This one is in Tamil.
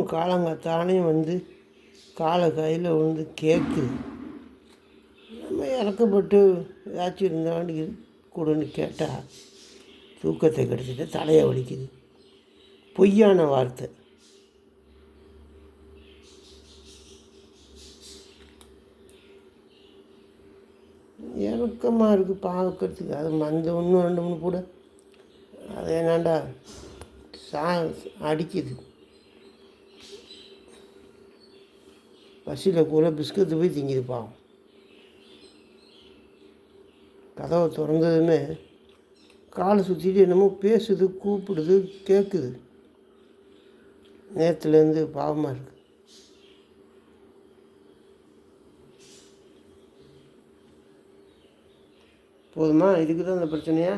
பாவம் காலங்கத்தானே வந்து காலை கையில் விழுந்து கேட்குது நம்ம இறக்கப்பட்டு ஏதாச்சும் இருந்தாலும் கொடுன்னு கேட்டால் தூக்கத்தை கெடுத்துட்டு தலையை வலிக்குது. பொய்யான வார்த்தை. இறக்கமாக இருக்குது பார்க்கறதுக்கு அது மந்த ஒன்று ரெண்டு மூணு கூட. அது என்னண்டா? சா அடிக்குது. பசியில் கூட பிஸ்கட்டு போய் திங்குது பாவம் கதவை திறந்ததுமே காலை சுற்றிட்டு என்னமோ பேசுது கூப்பிடுது கேட்குது நேற்றுலேருந்து பாவமாக இருக்குது போதுமா? இதுக்கு தான் அந்த பிரச்சனையா?